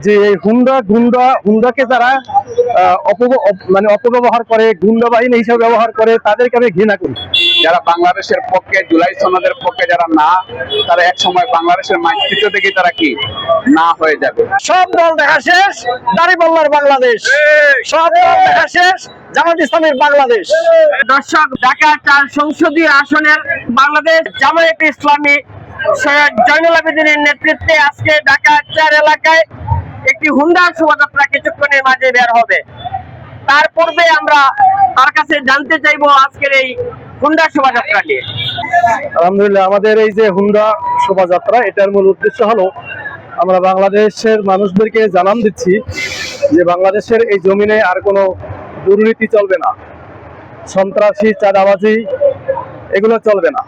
যে হুন্ডা গুন্ডা হুন্ডাকে যারা মানে অপব্যবহার করে গুন্ডা বাহিনী হিসাবে ব্যবহার করে তাদেরকে আমি ঘৃণা করি। যারা বাংলাদেশের পক্ষে জুলাই সনদের পক্ষে যারা না তারা এক সময় বাংলাদেশের মানচিত্র থেকে তারা কি? না হয়ে যাবে। সব দল দেখা শেষ দাঁড়িপাল্লার বাংলাদেশ। সব দল দেখা শেষ জামাত ইসলামের বাংলাদেশ। দর্শক ঢাকা চার সংসদীয় আসনের বাংলাদেশ জামায়াত ইসলামী সৈয়দ জয়নুল আবেদিনের নেতৃত্বে আজকে ঢাকা চার এলাকায় একটি হুন্ডা শোভাযাত্রা কিছুক্ষণের মাঝে বের হবে। তার পূর্বে আমরা তার কাছে জানতে চাইব আজকের এই হুন্ডা শোভাযাত্রা নিয়ে আলহামদুলিল্লাহ, আমাদের এই যে হুন্ডা শোভাযাত্রা, এটার মূল উদ্দেশ্য হলো আমরা বাংলাদেশের মানুষদেরকে জানান দিচ্ছি যে বাংলাদেশের এই জমিনে আর কোনো দুর্নীতি চলবে না। সন্ত্রাসী, চাঁদাবাজি, এগুলো চলবে না।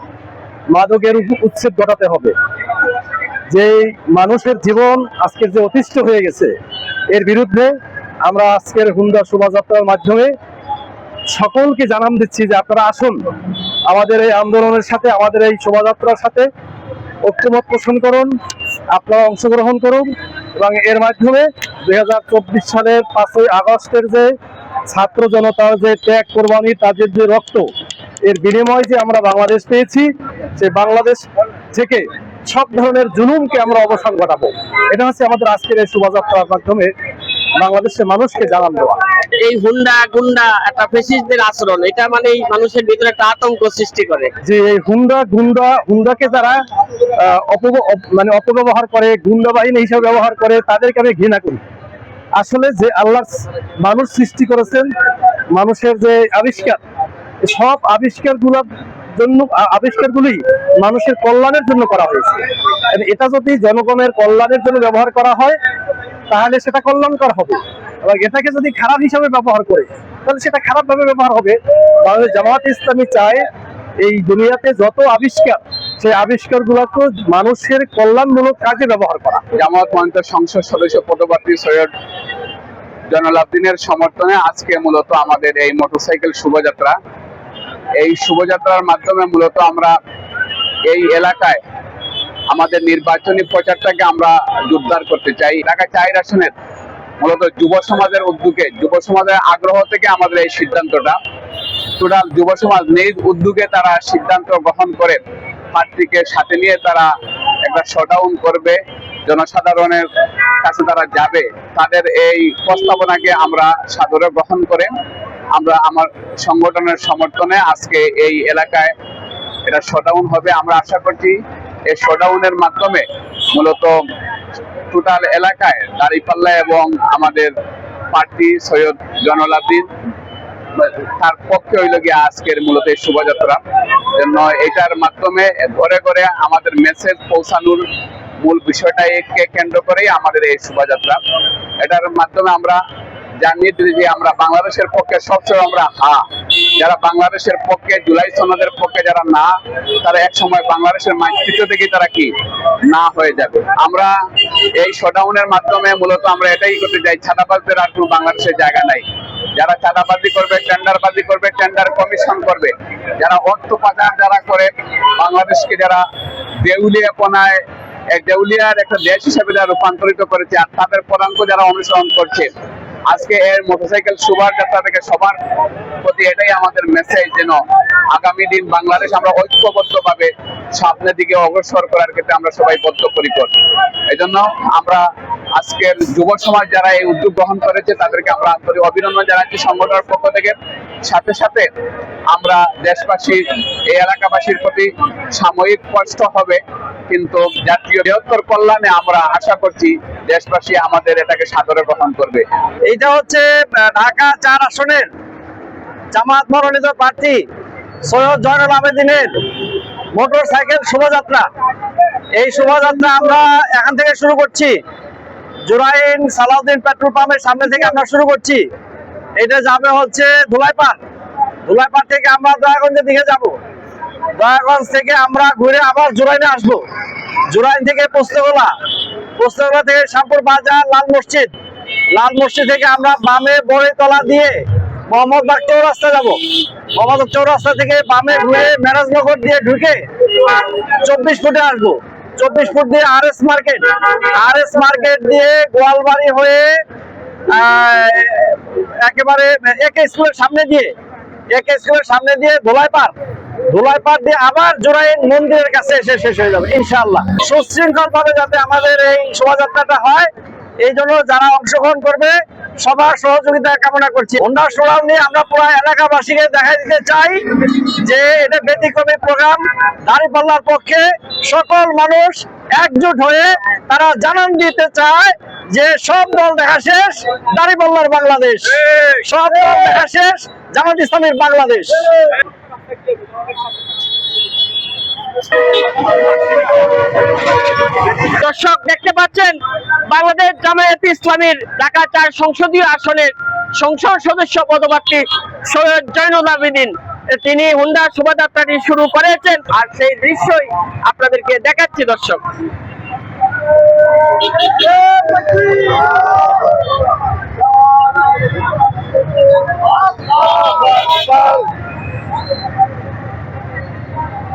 মাদকের উচ্ছেদ ঘটাতে হবে। যে মানুষের জীবন আজকের যে অতিষ্ঠ হয়ে গেছে, এর বিরুদ্ধে আমরা আজকের হুন্ডা শোভাযাত্রার মাধ্যমে সকলকে জানান দিচ্ছি যে আপনারা আসুন, আমাদের এই আন্দোলনের সাথে, আমাদের এই শোভাযাত্রার সাথে ঐক্যমত পোষণ করুন, আপনারা অংশগ্রহণ করুন এবং এর মাধ্যমে দুই হাজার চব্বিশ সালের পাঁচই আগস্টের যে ছাত্র জনতার যে ত্যাগ কোরবানি তাদের যে রক্ত, এর বিনিময়ে যে আমরা বাংলাদেশ পেয়েছি, সে বাংলাদেশ থেকে সব ধরনের জুলুমকে আমরা অবসান ঘটাবো। এটা হচ্ছে আমাদের আজকের এই শোভাযাত্রার মাধ্যমে বাংলাদেশের মানুষকে জানান দেওয়া। এই হুন্ডা গুন্ডা একটা ফেসিস্টদের আচরণ এটা মানে মানুষের ভিতরে একটা আতঙ্ক সৃষ্টি করে। যে এই হুন্ডা গুন্ডা হুন্ডাকে যারা মানে অপব্যবহার করে গুন্ডা বাহিনী হিসাবে ব্যবহার করে তাদেরকে আমি ঘৃণা করি। আসলে যে আল্লাহ মানুষ সৃষ্টি করেছেন মানুষের যে আবিষ্কার সব আবিষ্কার জন্য আবিষ্কারগুলি মানুষের কল্যাণের জন্য করা হয়েছে। এটা যদি জনগণের কল্যাণের জন্য ব্যবহার করা হয়, তাহলে সেটা কল্যাণকর হবে। এবং এটাকে যদি খারাপ হিসাবে ব্যবহার করে, তাহলে সেটা খারাপ ভাবে ব্যবহার হবে। বাংলাদেশ জামাত ইসলামী চায় এই দুনিয়াতে যত আবিষ্কার, সেই আবিষ্কার গুলোকে মানুষের কল্যাণমূলক কাজে ব্যবহার করা। জামাত মঞ্চ সংসদ সদস্য পদপ্রার্থী সৈয়দ জয়নুল আবদিনের সমর্থনে আজকে মূলত আমাদের এই মোটরসাইকেল শোভাযাত্রা এই শুভযাত্রার মাধ্যমে মূলত আমরা এই এলাকায় আমাদের নির্বাচনী প্রচারটাকে আমরা জোরদার করতে চাই। ঢাকা চার আসনের মূলত যুব সমাজের উদ্যোগে, যুব সমাজের আগ্রহ থেকে আমাদের এই সিদ্ধান্তটা। টোটাল যুব সমাজ নিজ উদ্যোগে তারা সিদ্ধান্ত গ্রহণ করে, প্রার্থীকে সাথে নিয়ে তারা একটা শটাউন করবে। জনসাধারণের কাছে তারা যাবে, তাদের এই প্রস্তাবনাকে আমরা সাদরে গ্রহণ করে আমরা আমার সংগঠনের সমর্থনে আজকে এই এলাকায় এটা শটাউন হবে। আমরা আশা করছি এই শটাউনের মাধ্যমে মূলত টোটাল এলাকায় দাঁড়িপাল্লা এবং আমাদের প্রার্থী সৈয়দ জনলাদিন তার পক্ষে হইল গিয়ে আজকের মূলত এই শোভাযাত্রা। জন্য এটার মাধ্যমে ঘরে ঘরে আমাদের মেসেজ পৌঁছানোর মূল বিষয়টাকে কেন্দ্র করেই আমাদের এই শোভাযাত্রা। এটার মাধ্যমে আমরা জানিয়ে দিই যে আমরা বাংলাদেশের পক্ষে সবসময় আমরা হা। যারা বাংলাদেশের পক্ষে, জুলাই সনদের পক্ষে যারা না, তারা এক সময় বাংলাদেশের মানচিত্র থেকে তারা কি? না হয়ে যাবে। আমরা এই শোডাউনের মাধ্যমে মূলত আমরা এটাই করতে চাই, ছাদাবাজদের আর কোনো বাংলাদেশের জায়গা নাই। যারা চাঁদাবাজি করবে, টেন্ডারবাজি করবে, টেন্ডার কমিশন করবে, যারা অর্থ পাচার যারা করে, বাংলাদেশকে যারা দেউলিয়াপনায় এক দেউলিয়ার একটা দেশ হিসেবে যারা রূপান্তরিত করেছে, আর তাদের পদাঙ্ক যারা অনুসরণ করছে আজকে এর মোটরসাইকেল শোভাযাত্রা থেকে সবার প্রতি এটাই আমাদের মেসেজ যেন আগামী দিন বাংলাদেশ আমরা ঐক্যবদ্ধ ভাবে সামনের দিকে অগ্রসর করার ক্ষেত্রে আমরা সবাই বদ্ধপরিকর। এই জন্য আমরা আজকের যুব সমাজ যারা এই উদ্যোগ গ্রহণ করেছে, তাদেরকে আমরা আন্তরিক অভিনন্দন জানাচ্ছি। সংগঠনের পক্ষ থেকে সাথে সাথে আমরা দেশবাসী, এই এলাকাবাসীর প্রতি সাময়িক কষ্ট হবে, কিন্তু জাতীয় বৃহত্তর কল্যাণে আমরা আশা করছি দেশবাসী আমাদের এটাকে সাদরে গ্রহণ করবে। এইটা হচ্ছে ঢাকা চার আসনের জামাত মনোনীত প্রার্থী সৈয়দ জয়নুল আবেদিনের মোটর সাইকেল শোভাযাত্রা। এই শোভাযাত্রা আমরা এখান থেকে শুরু করছি। জুরাইন সালাউদ্দিন পেট্রোল পাম্পের সামনে থেকে আমরা শুরু করছি। এটা যাবে হচ্ছে ধুলাইপাড়। ধুলাইপাড় থেকে আমরা দয়াগঞ্জের দিকে যাব। দয়াগঞ্জ থেকে আমরা ঘুরে আবার জুরাইনে আসব। জুরাইন থেকে পোস্তগোলা। পোস্তগোলা থেকে শ্যামপুর বাজার, লাল মসজিদ। লাল মসজিদ থেকে আমরা বামে বড়িতলা দিয়ে মোহাম্মদ বাগ চৌরাস্তা যাব। মোহাম্মদ চৌরাস্তা থেকে বামে ঘুরে মেরাজনগর দিয়ে ঢুকে চব্বিশ ফুটে আসব। চব্বিশ ফুট দিয়ে R S market R S market দিয়ে গোয়ালবাড়ি হয়ে একেবারে একে স্কুলের সামনে দিয়ে একে স্কুলের সামনে দিয়ে ধোলাই পার্ক দিয়ে আবার জোড়াইন মন্দিরের কাছে এসে শেষ হয়ে যাবে, ইনশাআল্লাহ। সুশৃঙ্খল ভাবে যাতে আমাদের এই শোভাযাত্রাটা হয়, এই জন্য যারা অংশগ্রহণ করবে সবার সহযোগিতা কামনা করছি। হোন্ডা সোলার নিয়ে আমরা পুরো এলাকাবাসীকে দেখা দিতে চাই যে এটা ব্যতিক্রমী প্রোগ্রাম। দাঁড়িপাল্লার পক্ষে সকল মানুষ একজোট হয়ে তারা জানান দিতে চায় যে সব দল দেখা শেষ দাঁড়িপাল্লার বাংলাদেশ। সব দল দেখা শেষ, জামাত ইসলামের বাংলাদেশ। দর্শক, দেখতে পাচ্ছেন, বাংলাদেশ জামায়াত ইসলামীর ঢাকা চার সংসদীয় আসনের সংসদ সদস্য পদপ্রার্থী সৈয়দ জৈনুল আবেদিন। তিনি হুন্ডা শোভাযাত্রাটি শুরু করেছেন, আর সেই দৃশ্যই আপনাদেরকে দেখাচ্ছি, দর্শক।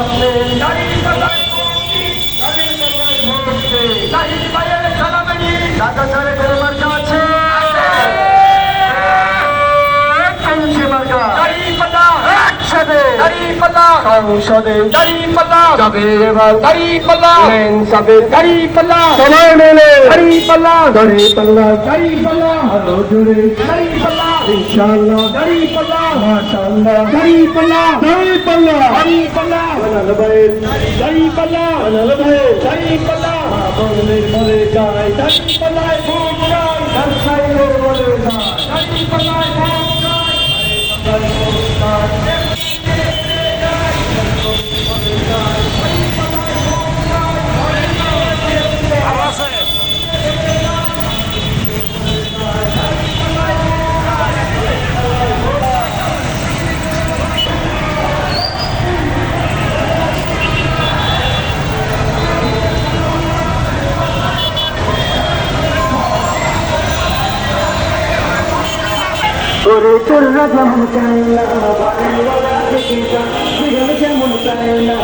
হবে সংসদে যাবে এবার দাড়ি পাল্লা সাথে দাড়ি পাল্লা সবাই মিলে দাড়ি পাল্লা দাড়ি পাল্লা দাড়ি পাল্লা আরও জোরে দাড়ি পাল্লা ইনশাআল্লাহ। দাড়ি পাল্লা মাশাআল্লাহ। দাড়ি পাল্লা দাড়ি পাল্লা দাড়ি পাল্লা বানাল ভাই দাড়ি পাল্লা বানাল ভাই দাড়ি পাল্লা বলে বলে যায়। দাড়ি পাল্লায় ভোট যায়। দর্শাই বলে যায়। দাড়ি পাল্লায় ভোট যায়। ওরে তোরা যেমন চায় না যেমন চায় না